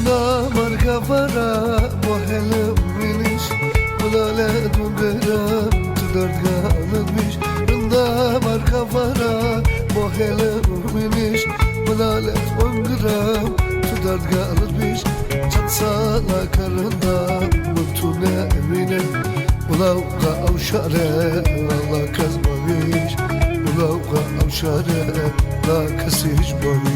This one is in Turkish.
Runda marka vara Mohele umiliş Bulale dunderam Tu dört galınmış Runda marka vara Mohele umiliş Bulale dunderam Tu dört galınmış karında Mutune evine. Ulavka avşare Allah kazmamış. Ulavka avşare La kasiş babiş